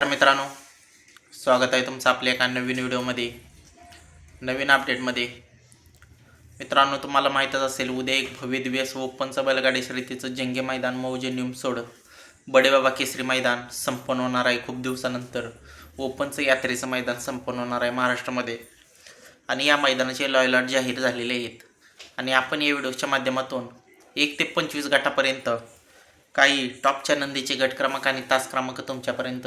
तर मित्रांनो स्वागत आहे तुमचं आपल्या एका नवीन व्हिडिओमध्ये नवीन अपडेटमध्ये मित्रांनो तुम्हाला माहीतच असेल उद्या एक भव्य दिव्य ओपनचं बैलगाडी शर्यतीचं जंगे मैदान मौजे निमसोड बडेबाबा केसरी मैदान संपन्न होणार आहे खूप दिवसानंतर. ओपनचं यात्रेचं मैदान संपन्न होणार आहे महाराष्ट्रामध्ये. आणि या मैदानाचे लॉयलॉट जाहीर झालेले आहेत. आणि आपण या व्हिडिओच्या माध्यमातून एक ते पंचवीस गटापर्यंत काही टॉपच्या नंदीचे गट क्रमांक आणि तास क्रमांक तुमच्यापर्यंत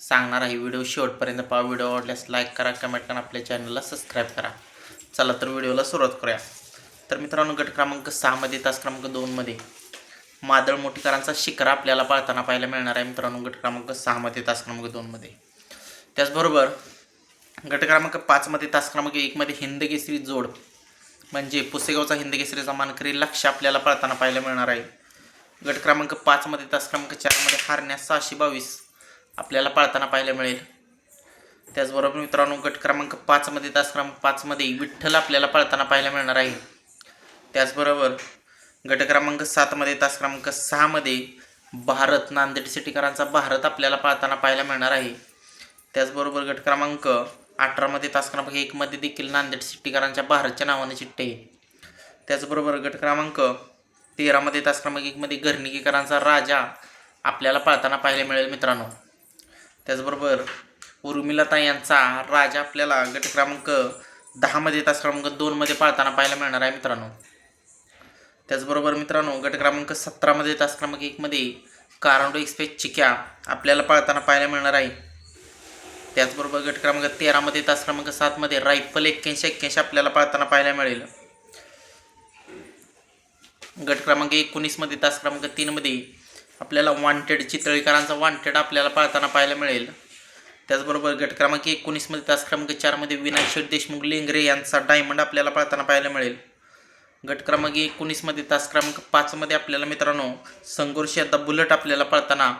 सांगणार आहे. व्हिडिओ शेवटपर्यंत पहा. व्हिडिओ आवडल्यास लाईक करा कमेंट करा आपल्या चॅनलला सबस्क्राईब करा. चला तर व्हिडिओला सुरुवात करूया. तर मित्रांनो गट क्रमांक सहामध्ये तास क्रमांक दोनमध्ये मादळ मोठीकरांचा शिखर आपल्याला पाळताना पाहायला मिळणार आहे. मित्रांनो गट क्रमांक सहामध्ये तास क्रमांक दोनमध्ये त्याचबरोबर गट क्रमांक पाचमध्ये तास क्रमांक एकमध्ये हिंदकेसरी जोड म्हणजे पुसेगावचा हिंदकेसरीचा मानकरी लक्ष आपल्याला पाळताना पाहायला मिळणार आहे. गट क्रमांक पाचमध्ये तास क्रमांक चारमध्ये हारण्यास सहाशे बावीस. आपल्याला पाळताना पाहायला मिळेल. त्याचबरोबर मित्रांनो गट क्रमांक पाचमध्ये तास क्रमांक पाचमध्ये विठ्ठल आपल्याला पाळताना पाहायला मिळणार आहे. त्याचबरोबर गट क्रमांक सातमध्ये तास क्रमांक सहामध्ये भारत नांदेड सिटीकरांचा भारत आपल्याला पाळताना पाहायला मिळणार आहे. त्याचबरोबर गट क्रमांक अठरामध्ये तास क्रमांक एकमध्ये देखील नांदेड सिटीकरांच्या भारतच्या नावाने चिठ्ठे आहे. त्याचबरोबर गट क्रमांक तेरामध्ये तास क्रमांक एकमध्ये घरनिकीकरांचा राजा आपल्याला पाळताना पाहायला मिळेल मित्रांनो. त्याचबरोबर उर्मिलता यांचा राजा आपल्याला गट क्रमांक दहामध्ये तास क्रमांक दोनमध्ये पाळताना पाहायला मिळणार आहे मित्रांनो. त्याचबरोबर मित्रांनो गट क्रमांक सतरामध्ये तास क्रमांक एकमध्ये कारांडो एक्सप्रेस चिक्या आपल्याला पाळताना पाहायला मिळणार आहे. त्याचबरोबर गट क्रमांक तेरामध्ये तास क्रमांक सातमध्ये रायफल एक्क्याऐंशी एक्क्याऐंशी आपल्याला पाळताना पाहायला मिळेल. गट क्रमांक एकोणीसमध्ये तास क्रमांक तीनमध्ये आपल्याला वॉन्टेड चितळीकरांचा वॉन्टेड आपल्याला पाळताना पाहायला मिळेल. त्याचबरोबर गट क्रमांक एकोणीसमध्ये तास क्रमांक चारमध्ये विनायक शेठ देशमुख लेंगरे यांचा डायमंड आपल्याला पाळताना पाहायला मिळेल. गट क्रमांक एकोणीसमध्ये तास क्रमांक पाचमध्ये आपल्याला मित्रांनो संघर्ष आता बुलेट आपल्याला पळताना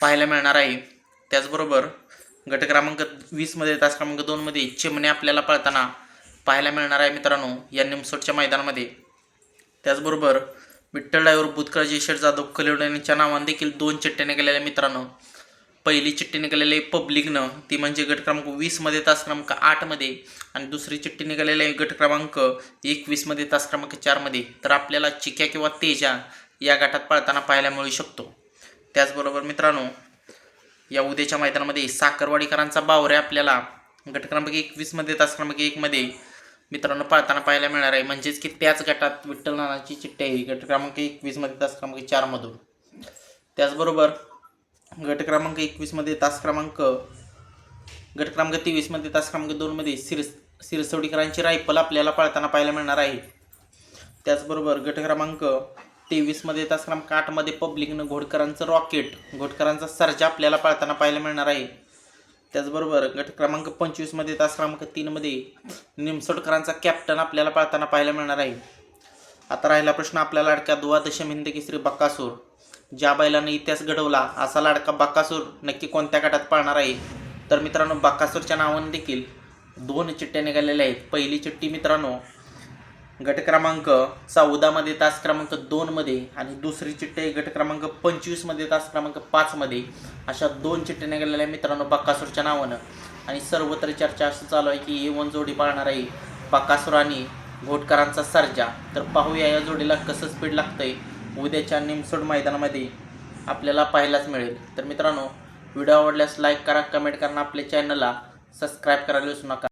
पाहायला मिळणार आहे. त्याचबरोबर गट क्रमांक वीसमध्ये तास क्रमांक दोनमध्ये चिमणे आपल्याला पळताना पाहायला मिळणार आहे मित्रांनो या निमसोडच्या मैदानामध्ये. त्याचबरोबर विठ्ठल डायवर बुधकर शेठ जाधव कलिवड यांच्या नावाने देखील दोन चिठ्ठ्या निघालेल्या मित्रांनो. पहिली चिठ्ठी निघालेली आहे पब्लिकनं. ती म्हणजे गट क्रमांक वीसमध्ये तास क्रमांक आठमध्ये आणि दुसरी चिठ्ठी निघालेली आहे गट क्रमांक एकवीसमध्ये तास क्रमांक चारमध्ये तर आपल्याला चिक्या किंवा तेजा या गटात पळताना पाहायला मिळू शकतो. त्याचबरोबर मित्रांनो या उद्याच्या मैदानामध्ये साखरवाडीकरांचा बावऱ्या आपल्याला गट क्रमांक एकवीसमध्ये तास क्रमांक एकमध्ये मित्रांनो पाळताना पाहायला मिळणार आहे. म्हणजेच की त्याच गटात विठ्ठल नानाची चिठ्ठी आहे. गट क्रमांक एकवीसमध्ये तास क्रमांक चारमधून त्याचबरोबर गट क्रमांक एकवीसमध्ये तास क्रमांक गट क्रमांक तेवीसमध्ये तास क्रमांक दोनमध्ये सिर सिरसवडीकरांची रायफल आपल्याला पाळताना पाहायला मिळणार आहे. त्याचबरोबर गट क्रमांक तेवीसमध्ये तास क्रमांक आठमध्ये पब्लिकनं घोडकरांचं रॉकेट घोडकरांचा सर्जा आपल्याला पाळताना पाहायला मिळणार आहे. त्याचबरोबर गट क्रमांक पंचवीसमध्ये तास क्रमांक तीनमध्ये निमसोडकरांचा कॅप्टन आपल्याला पाळताना पाहायला मिळणार आहे. आता राहिला प्रश्न आपल्या लाडक्या द्वादशम हिंद केसरी बक्कासूर. ज्या बैलाने इतिहास घडवला असा लाडका बक्कासूर नक्की कोणत्या गटात पाळणार आहे? तर मित्रांनो बक्कासूरच्या नावाने देखील दोन चिठ्ठ्या निघालेल्या आहेत. पहिली चिठ्ठी मित्रांनो गट क्रमांक चौदामध्ये तास क्रमांक दोनमध्ये आणि दुसरी चिठ्ठी आहे गट क्रमांक पंचवीसमध्ये तास क्रमांक पाचमध्ये अशा दोन चिठ्ठ्या निघालेल्या मित्रांनो बक्कासूरच्या नावानं. आणि सर्वत्र चर्चा असं चालू आहे की ए वन जोडी पाळणार आहे बक्कासूर आणि घोटकरांचा सर्जा. तर पाहूया या जोडीला कसं स्पीड लागतंय. उद्याच्या निमसोड मैदानामध्ये आपल्याला पाहायलाच मिळेल. तर मित्रांनो व्हिडिओ आवडल्यास लाईक करा कमेंट करा आपल्या चॅनलला सबस्क्राईब करायला विसरू नका.